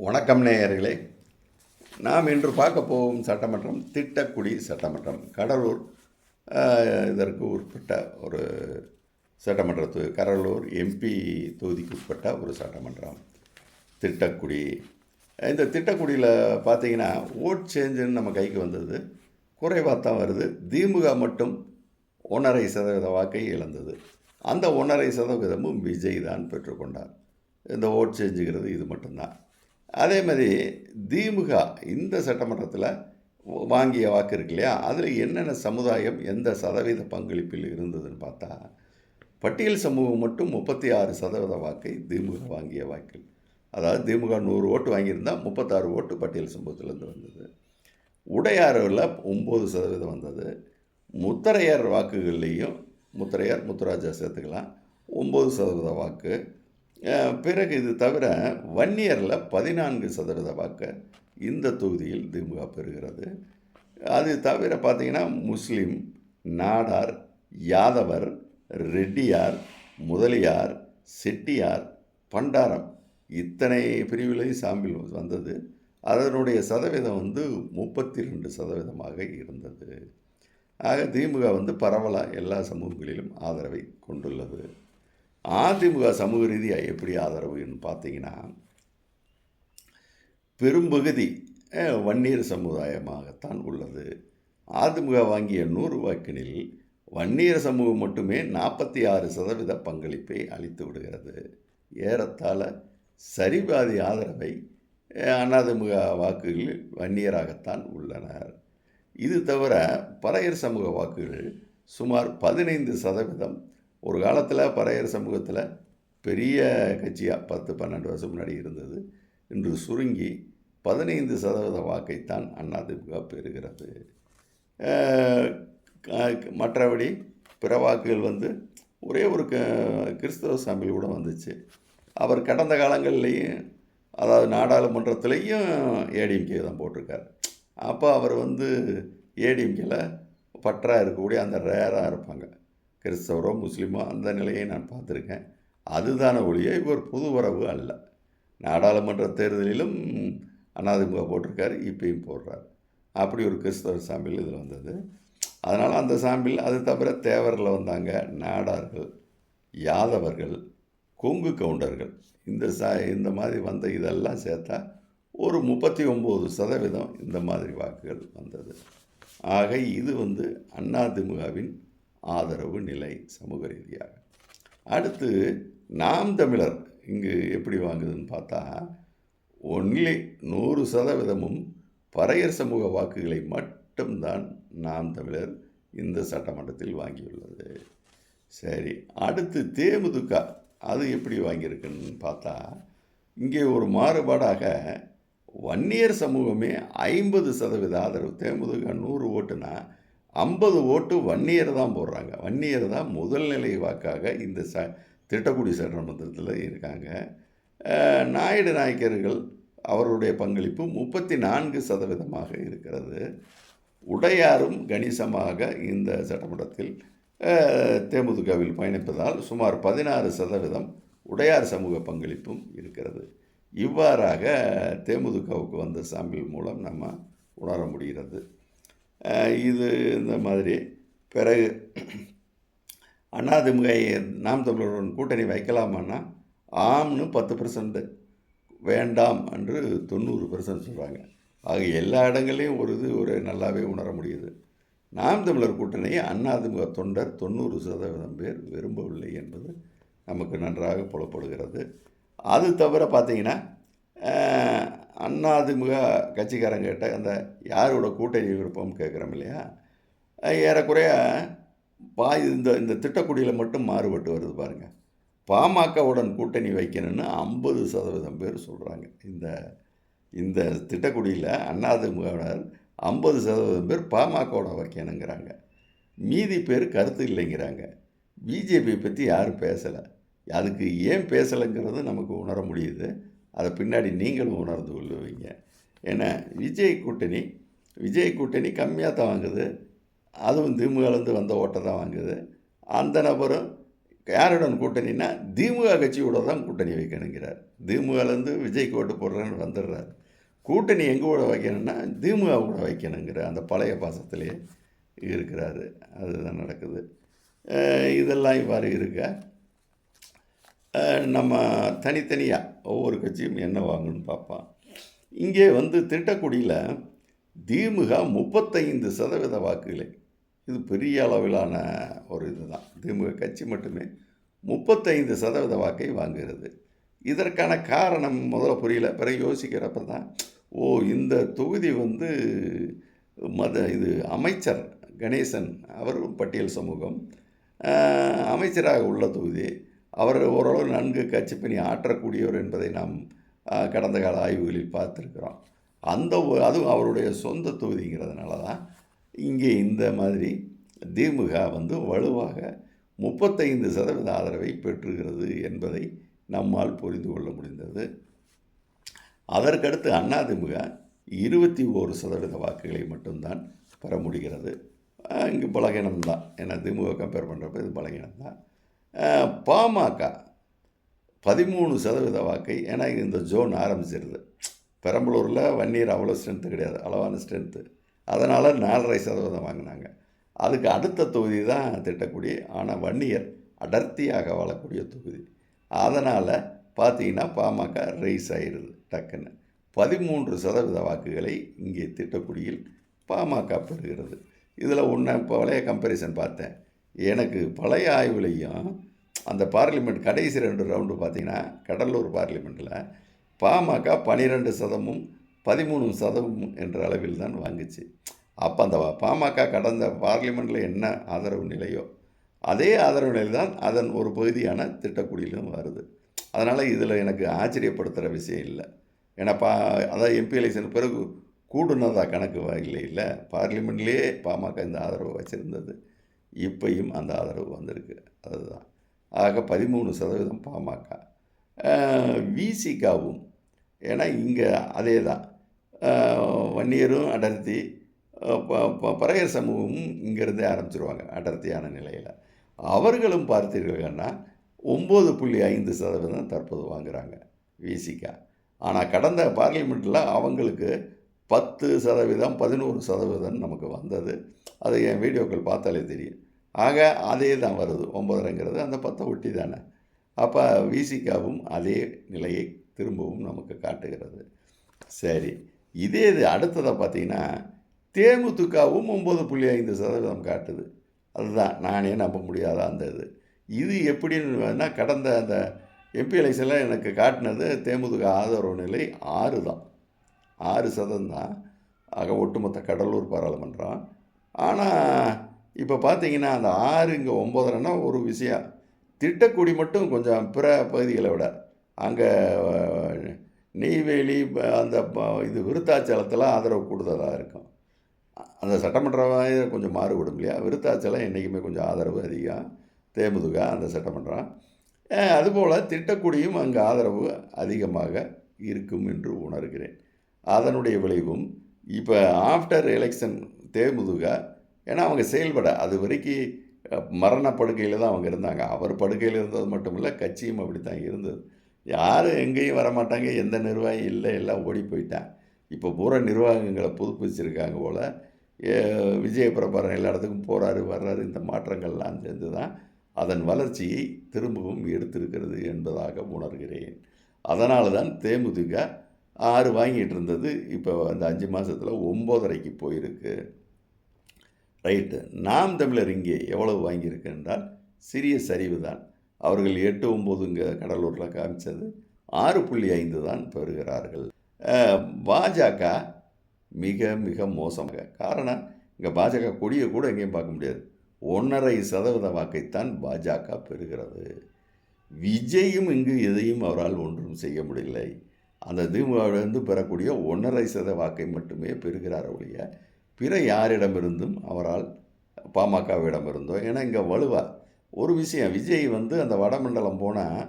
வணக்கம் நேயர்களே. நாம் இன்று பார்க்க போகும் சட்டமன்றம் திட்டக்குடி சட்டமன்றம். கடலூர் இதற்கு உட்பட்ட ஒரு சட்டமன்ற தொ- கடலூர் எம்பி தொகுதிக்கு உட்பட்ட ஒரு சட்டமன்றம். திட்டக்குடி. இந்த திட்டக்குடியில் பார்த்தீங்கன்னா ஓட் சேஞ்சுன்னு நம்ம கைக்கு வந்தது. குறைவாக தான் வருது. திமுக மட்டும் ஒன்றரை சதவீத வாக்கை இழந்தது. அந்த ஒன்றரை சதவீதமும் விஜய் தான் பெற்றுக்கொண்டார். இந்த ஓட் சேஞ்சுங்கிறது இது மட்டும்தான். அதே மாதிரி திமுக இந்த சட்டமன்றத்தில் வாங்கிய வாக்கு இருக்கு இல்லையா? அதில் என்னென்ன சமுதாயம் எந்த சதவீத பங்களிப்பில் இருந்ததுன்னு பார்த்தா பட்டியல் சமூகம் மட்டும் முப்பத்தி ஆறு சதவீத வாக்கை திமுக வாங்கிய வாக்கில். அதாவது திமுக நூறு ஓட்டு வாங்கியிருந்தால் முப்பத்தாறு ஓட்டு பட்டியல் சமூகத்திலேருந்து வந்தது. உடையாறில் ஒம்பது சதவீதம் வந்தது. முத்தரையர் வாக்குகள்லேயும் முத்தரையர் முத்துராஜா சேர்த்துக்கலாம். ஒம்பது சதவீத வாக்கு. பிறகு இது தவிர வன்னியரில் பதினான்கு சதவீத வாக்கை இந்த தொகுதியில் திமுக பெறுகிறது. அது தவிர பார்த்திங்கன்னா முஸ்லீம் நாடார் யாதவர் ரெட்டியார் முதலியார் செட்டியார் பண்டாரம் இத்தனை பிரிவுலையும் சாம்பிள் வந்தது. அதனுடைய சதவீதம் வந்து முப்பத்தி ரெண்டு சதவீதமாக இருந்தது. ஆக திமுக வந்து பரவலாக எல்லா சமூகங்களிலும் ஆதரவை கொண்டுள்ளது. அதிமுக சமூக ரீதியாக எப்படி ஆதரவுன்னு பார்த்தீங்கன்னா பெரும்பகுதி வன்னியர் சமுதாயமாகத்தான் உள்ளது. அதிமுக வாங்கிய நூறு வாக்கினில் வன்னியர் சமூகம் மட்டுமே நாற்பத்தி ஆறு சதவீத பங்களிப்பை அளித்து விடுகிறது. ஏறத்தாழ சரிபாதி ஆதரவை அதிமுக வாக்குகளில் வன்னியராகத்தான் உள்ளனர். இது தவிர பறையர் சமூக வாக்குகள் சுமார் பதினைந்து சதவீதம் ஒரு காலத்தில் பறையர் சமூகத்தில் பெரிய கட்சியாக பத்து பன்னெண்டு வருஷம் முன்னாடி இருந்தது. இன்று சுருங்கி பதினைந்து சதவீத வாக்கைத்தான் அதிமுக பெறுகிறது. மற்றபடி பிற வாக்குகள் வந்து ஒரே ஒரு க கிறிஸ்தவ சாமியில் கூட வந்துச்சு. அவர் கடந்த காலங்கள்லேயும் அதாவது நாடாளுமன்றத்திலையும் ஏடிஎம்கே தான் போட்டிருக்கார். அப்போ அவர் வந்து ஏடிஎம்கேல பற்றா இருக்கக்கூடிய அந்த ரேராக இருப்பாங்க. கிறிஸ்தவரோ முஸ்லீமோ அந்த நிலையை நான் பார்த்துருக்கேன். அதுதான ஒழிய ஒரு புது வரவு அல்ல. நாடாளுமன்ற தேர்தலிலும் அதிமுக போட்டிருக்காரு இப்பயும் போடுறார். அப்படி ஒரு கிறிஸ்தவ சாம்பிள் இதில் வந்தது. அதனால் அந்த சாம்பிள் அது தவிர தேவரில் வந்தாங்க நாடார்கள் யாதவர்கள் கொங்கு கவுண்டர்கள். இந்த சா இந்த மாதிரி வந்த இதெல்லாம் சேர்த்தா ஒரு முப்பத்தி ஒம்பது சதவீதம் இந்த மாதிரி வாக்குகள் வந்தது. ஆக இது வந்து அதிமுகவின் ஆதரவு நிலை சமூக ரீதியாக. அடுத்து நாம் தமிழர் இங்கு எப்படி வாங்குதுன்னு பார்த்தா ஒன்லி நூறு சதவீதமும் பறையர் சமூக வாக்குகளை மட்டும்தான் நாம் தமிழர் இந்த சட்டமன்றத்தில் வாங்கியுள்ளது. சரி அடுத்து தேமுதுக அது எப்படி வாங்கியிருக்குன்னு பார்த்தா இங்கே ஒரு மாறுபாடாக வன்னியர் சமூகமே ஐம்பது சதவீத ஆதரவு தேமுதுக நூறு ஓட்டுனா ஐம்பது ஓட்டு வன்னியர் தான் போடுறாங்க. வன்னியர் தான் முதல் நிலை வாக்காக இந்த ச திட்டக்குடி சட்டமன்றத்தில் இருக்காங்க. நாயுடு நாயக்கர்கள் அவருடைய பங்களிப்பு முப்பத்தி நான்கு சதவீதமாக இருக்கிறது. உடையாரும் கணிசமாக இந்த சட்டமன்றத்தில் தேமுதிகவில் பயணிப்பதால் சுமார் பதினாறு சதவீதம் உடையார் சமூக பங்களிப்பும் இருக்கிறது. இவ்வாறாக தேமுதிகவுக்கு வந்த சாம்பிள் மூலம் நம்ம உணர முடிகிறது. இது இந்த மாதிரி. பிறகு அதிமுக நாம் தமிழருடன் கூட்டணி வைக்கலாமான்னா ஆம்னு பத்து பர்சன்ட் வேண்டாம் என்று தொண்ணூறு பர்சன்ட் சொல்கிறாங்க ஆக எல்லா இடங்களையும் ஒரு இது ஒரு நல்லாவே உணர முடியுது. நாம் தமிழர் கூட்டணியை அதிமுக தொண்டர் தொண்ணூறு சதவீதம் பேர் விரும்பவில்லை என்பது நமக்கு நன்றாக புலப்படுகிறது. அது தவிர பார்த்தீங்கன்னா அதிமுக கட்சிக்காரங்கிட்ட அந்த யாரோட கூட்டணி விருப்பம் கேட்குறோம் இல்லையா? ஏறக்குறைய பா இந்த இந்த திட்டக்குடியில் மட்டும் மாறுபட்டு வருது பாருங்கள் பாமகவுடன் கூட்டணி வைக்கணும்னு ஐம்பது சதவீதம் பேர் சொல்கிறாங்க இந்த இந்த திட்டக்குடியில் அதிமுகவினர் ஐம்பது சதவீதம் பேர் பாமகவோட வைக்கணுங்கிறாங்க. மீதி பேர் கருத்து இல்லைங்கிறாங்க. பிஜேபி பற்றி யாரும் பேசலை. அதுக்கு ஏன் பேசலைங்கிறது நமக்கு உணர முடியுது. அதை பின்னாடி நீங்களும் உணர்ந்து கொள்ளுவீங்க. ஏன்னா விஜய் கூட்டணி விஜய் கூட்டணி கம்மியாக தான் வாங்குது. அதுவும் திமுகலேருந்து வந்த ஓட்டை தான் வாங்குது. அந்த நபரும் யாருடன் கூட்டணினா திமுக கட்சியோட தான் கூட்டணி வைக்கணுங்கிறார். திமுகலேருந்து விஜய்க்கு ஓட்டு போடுறேன்னு வந்துடுறாரு. கூட்டணி எங்கே கூட வைக்கணும்னா திமுக கூட வைக்கணுங்கிற அந்த பழைய பாசத்திலே இருக்கிறாரு. அதுதான் நடக்குது. இதெல்லாம் இவ்வாறு இருக்கா? நம்ம தனித்தனியாக ஒவ்வொரு கட்சியும் என்ன வாங்கணும்னு பார்ப்போம் இங்கே வந்து திட்டக்குடியில் திமுக முப்பத்தைந்து சதவீத வாக்குகளை. இது பெரிய அளவிலான ஒரு இதுதான். திமுக கட்சி மட்டுமே முப்பத்தைந்து சதவீத வாக்கை வாங்குகிறது. இதற்கான காரணம் முதல்ல புரியல. பிறகு யோசிக்கிறப்ப தான் ஓ இந்த தொகுதி வந்து மத இது அமைச்சர் கணேசன் அவரும் பட்டியல் சமூகம் அமைச்சராக உள்ள தொகுதி. அவர் ஓரளவு நன்கு கட்சி பணி ஆற்றக்கூடியவர் என்பதை நாம் கடந்த கால ஆய்வுகளில் பார்த்துருக்கிறோம். அந்த ஒ- அதுவும் அவருடைய சொந்த தொகுதிங்கிறதுனால தான் இங்கே இந்த மாதிரி திமுக வந்து வலுவாக முப்பத்தைந்து சதவீத ஆதரவை பெற்றுகிறது என்பதை நம்மால் புரிந்து கொள்ள முடிந்தது. அதற்கடுத்து அதிமுக இருபத்தி ஓரு சதவீத வாக்குகளை மட்டும்தான் பெற முடிகிறது. இங்கே இங்கு பலகீனம்தான். ஏன்னா திமுக கம்பேர் பண்ணுறப்ப இது பலகீனம்தான். பாமக பதிமூணு சதவீத வாக்கை ஏன்னா இந்த ஜோன் ஆரம்பிச்சிருது. பெரம்பலூரில் வன்னியர் அவ்வளோ ஸ்ட்ரென்த்து கிடையாது அளவான ஸ்ட்ரென்த்து அதனால் நாலரை சதவீதம் வாங்கினாங்க. அதுக்கு அடுத்த தொகுதி தான் திட்டக்குடி ஆனால் வன்னியர் அடர்த்தியாக வாழக்கூடிய தொகுதி. அதனால் பார்த்தீங்கன்னா பாமக ரைஸ் ஆயிடுது டக்குன்னு. பதிமூன்று சதவீத வாக்குகளை இங்கே திட்டக்குடியில் பாமக பெறுகிறது. இதில் ஒன்று பழைய கம்பேரிசன் பார்த்தேன். எனக்கு பழைய ஆய்வுலையும் அந்த பார்லிமெண்ட் கடைசி ரெண்டு ரவுண்டு பார்த்தீங்கன்னா கடலூர் பார்லிமெண்ட்டில் பாமக பன்னிரெண்டு சதமும் பதிமூணு சதமும் என்ற அளவில் தான் வாங்குச்சு. அப்போ அந்த பாமக கடந்த பார்லிமெண்ட்டில் என்ன ஆதரவு நிலையோ அதே ஆதரவு நிலை தான் அதன் ஒரு பகுதியான திட்டக்குடியிலும் வருது. அதனால் இதில் எனக்கு ஆச்சரியப்படுத்துகிற விஷயம் இல்லை. ஏன்னா பா அதான் எம்பி எலெக்ஷன் பிறகு கூடுனதா கணக்கு வ- இல்லை இல்லை. பார்லிமெண்ட்லேயே பாமக இந்த ஆதரவு வச்சுருந்தது. இப்பையும் அந்த ஆதரவு வந்திருக்கு. அதுதான். ஆக பதிமூணு சதவீதம் பாமக. விசிகாவும். ஏன்னா இங்கே அதே தான் வன்னியரும் அடர்த்தி ப- ப- பறையர் சமூகமும் இங்கேருந்தே ஆரம்பிச்சிருவாங்க அடர்த்தியான நிலையில். அவர்களும் பார்த்தீர்கள்னா ஒம்பது புள்ளி ஐந்து சதவீதம் தற்போது வாங்குகிறாங்க விசிகா. ஆனால் கடந்த பார்லிமெண்ட்டில் அவங்களுக்கு பத்து சதவீதம் பதினோரு சதவீதம் நமக்கு வந்தது. அது என் வீடியோக்கள் பார்த்தாலே தெரியும். ஆக அதே தான் வருது. ஒம்பதரைங்கிறது அந்த பத்தை ஒட்டி தானே. அப்போ விசிகாவும் அதே நிலையை திரும்பவும் நமக்கு காட்டுகிறது. சரி. இதே இது அடுத்ததை பார்த்தீங்கன்னா தேமுதிகவும் ஒம்பது புள்ளி ஐந்து சதவீதம் காட்டுது. அதுதான். நானே நம்ப முடியாத அந்த இது. இது எப்படின்னு கடந்த அந்த எம்பி எலெக்ஷனில் எனக்கு காட்டினது தேமுதிக ஆதரவு நிலை ஆறு தான். ஆறு சதம் தான் ஆக ஒட்டுமொத்த கடலூர் பாராளுமன்றம். ஆனால் இப்போ பார்த்தீங்கன்னா அந்த ஆறு இங்கே ஒம்பதுனா ஒரு விஷயம். திட்டக்குடி மட்டும் கொஞ்சம் பிற பகுதிகளை விட. அங்கே நெய்வேலி ப- அந்த இது விருத்தாச்சலத்தில் ஆதரவு கூடுதலாக இருக்கும். அந்த சட்டமன்ற கொஞ்சம் மாறுபடும் இல்லையா? விருத்தாச்சலம் என்றைக்குமே கொஞ்சம் ஆதரவு அதிகம். தேமுதுக அந்த சட்டமன்றம். அதுபோல் திட்டக்குடியும் அங்கே ஆதரவு அதிகமாக இருக்கும் என்று உணர்கிறேன். அதனுடைய விளைவும் இப்போ ஆஃப்டர் எலெக்ஷன் தேமுதுக ஏன்னா அவங்க செயல்பட அது வரைக்கும் மரண படுக்கையில் தான் அவங்க இருந்தாங்க. அவர் படுக்கையில் இருந்தது மட்டும் இல்லை கட்சியும் அப்படி தான் இருந்தது. யாரும் எங்கேயும் வரமாட்டாங்க எந்த நிர்வாகம் இல்லை எல்லாம் ஓடி போயிட்டான் இப்போ பூரா நிர்வாகங்களை புதுப்பிச்சிருக்காங்க போல் விஜய பிரபாரன் எல்லா இடத்துக்கும் போகிறாரு வர்றாரு இந்த மாற்றங்கள்லாம் சேர்ந்து தான் அதன் வளர்ச்சியை திரும்பவும் எடுத்திருக்கிறது என்பதாக உணர்கிறேன். அதனால தான் தேமுதிக ஆறு வாங்கிட்டு இருந்தது. இப்போ அந்த அஞ்சு மாதத்தில் ஒம்போதரைக்கு போயிருக்கு. ரைட்டு. நாம் தமிழர் இங்கே எவ்வளவு வாங்கியிருக்கு என்றால் சிறிய சரிவு தான் அவர்கள் எட்டு ஒம்பது இங்கே கடலூரில் காமிச்சது. ஆறு புள்ளி ஐந்து தான் பெறுகிறார்கள் பாஜக மிக மிக மோசமாக. காரணம் இங்கே பாஜக கொடியை கூட எங்கேயும் பார்க்க முடியாது. ஒன்றரை சதவீத வாக்கைத்தான் பாஜக பெறுகிறது. விஜயும் இங்கு எதையும் அவரால் ஒன்றும் செய்ய முடியலை. அந்த திமுகவிலிருந்து பெறக்கூடிய ஒன்றரை சத வாக்கை மட்டுமே பெறுகிறார் ஒழிய பிற யாரிடமிருந்தும் அவரால் பாமகவிடமிருந்தோ ஏன்னா இங்கே வலுவா. ஒரு விஷயம் விஜய் வந்து அந்த வடமண்டலம் போனால்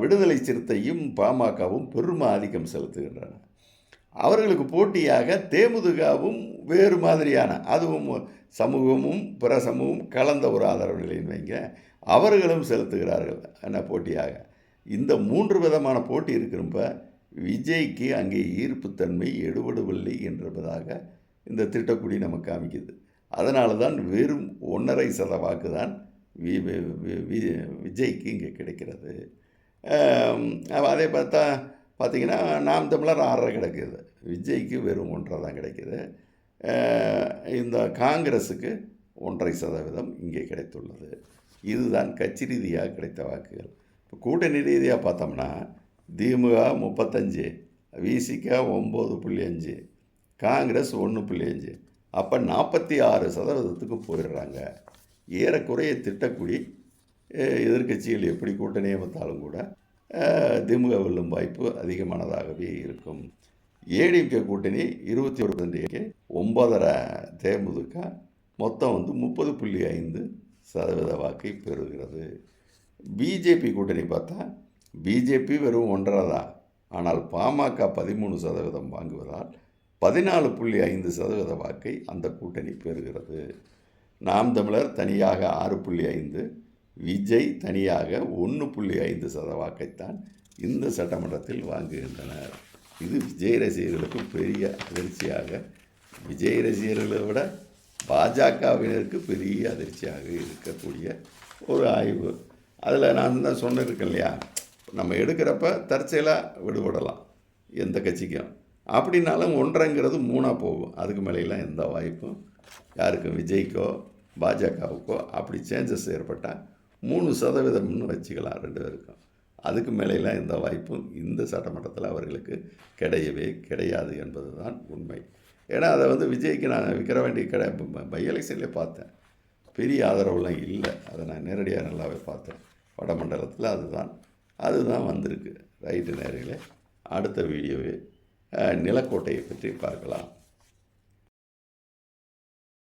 விடுதலை சிறுத்தையும் பாமகவும் பெரும் ஆதிக்கம் செலுத்துகின்றன. அவர்களுக்கு போட்டியாக தேமுதுகாவும் வேறு மாதிரியான அதுவும் சமூகமும் பிற சமூகமும் கலந்த ஒரு ஆதரவு நிலைன்னு வைங்க அவர்களும் செலுத்துகிறார்கள் என்ன போட்டியாக. இந்த மூன்று விதமான போட்டி இருக்கிறப்ப விஜய்க்கு அங்கே ஈர்ப்புத்தன்மை எடுபடவில்லை என்பதாக இந்த திட்டக்குடி நமக்கு காமிக்குது. அதனால தான் வெறும் ஒன்றரை சத வாக்கு தான் வி வி- விஜய்க்கு இங்கே கிடைக்கிறது. அதே பார்த்தா பார்த்தீங்கன்னா நாம் தமிழர் ஆறரை கிடைக்குது. விஜய்க்கு வெறும் ஒன்றரை தான் கிடைக்கிது இந்த காங்கிரஸுக்கு ஒன்றரை சதவீதம் இங்கே கிடைத்துள்ளது. இதுதான் கட்சி ரீதியாக கிடைத்த வாக்குகள். இப்போ கூட்டணி ரீதியாக பார்த்தோம்னா திமுக முப்பத்தஞ்சு விசிக ஒம்பது புள்ளி அஞ்சு காங்கிரஸ் ஒன்று புள்ளி அஞ்சு. அப்போ நாற்பத்தி ஆறு சதவீதத்துக்கு போயிடுறாங்க. ஏறக்குறைய திட்டக்குடி எதிர்கட்சிகள் எதிர்க்கட்சிகள் எப்படி கூட்டணி அமைத்தாலும் கூட திமுக வெல்லும் வாய்ப்பு அதிகமானதாகவே இருக்கும். ஏடிஎம்கே கூட்டணி இருபத்தி ஒரு பர்சன்டேஜ் ஒன்பதரை தேமுதிக மொத்தம் வந்து முப்பது புள்ளி ஐந்து சதவீத வாக்கை பெறுகிறது. பிஜேபி கூட்டணி பார்த்தா பிஜேபி வெறும் ஒன்றரை தான். ஆனால் பாமக பதிமூணு சதவீதம் வாங்குவதால் பதினாலு புள்ளி ஐந்து சதவீத வாக்கை அந்த கூட்டணி பெறுகிறது. நாம் தமிழர் தனியாக ஆறு புள்ளி ஐந்து விஜய் தனியாக ஒன்று புள்ளி ஐந்து சத வாக்கைத்தான் இந்த சட்டமன்றத்தில் வாங்குகின்றனர். இது விஜய் ரசிகர்களுக்கு பெரிய அதிர்ச்சியாக விஜய் ரசிகர்களை விட பாஜகவினருக்கு பெரிய அதிர்ச்சியாக இருக்கக்கூடிய ஒரு ஆய்வு. அதில் நான் தான் சொன்னிருக்கேன் இல்லையா? நம்ம எடுக்கிறப்ப தற்செயலாக விடுபடலாம் எந்த கட்சிக்கும். அப்படின்னாலும் ஒன்றைங்கிறது மூணாக போகும். அதுக்கு மேலேலாம் எந்த வாய்ப்பும் யாருக்கும் விஜய்க்கோ பாஜகவுக்கோ அப்படி சேஞ்சஸ் ஏற்பட்டால் மூணு சதவீதம்னு வச்சுக்கலாம் ரெண்டு பேருக்கும். அதுக்கு மேலையெல்லாம் எந்த வாய்ப்பும் இந்த சட்டமன்றத்தில் அவர்களுக்கு கிடையவே கிடையாது என்பது தான் உண்மை. ஏன்னா அதை வந்து விஜய்க்கு நான் விற்கிற வேண்டிய கடை பை எலெக்ஷன்லேயே பார்த்தேன். பெரிய ஆதரவுலாம் இல்லை. அதை நான் நேரடியாக நல்லாவே பார்த்தேன். வடமண்டலத்தில் அதுதான். அதுதான் வந்திருக்கு. ரைட்டு நேரில் அடுத்த வீடியோவே நிலக்கோட்டையை பற்றி பார்க்கலாம்.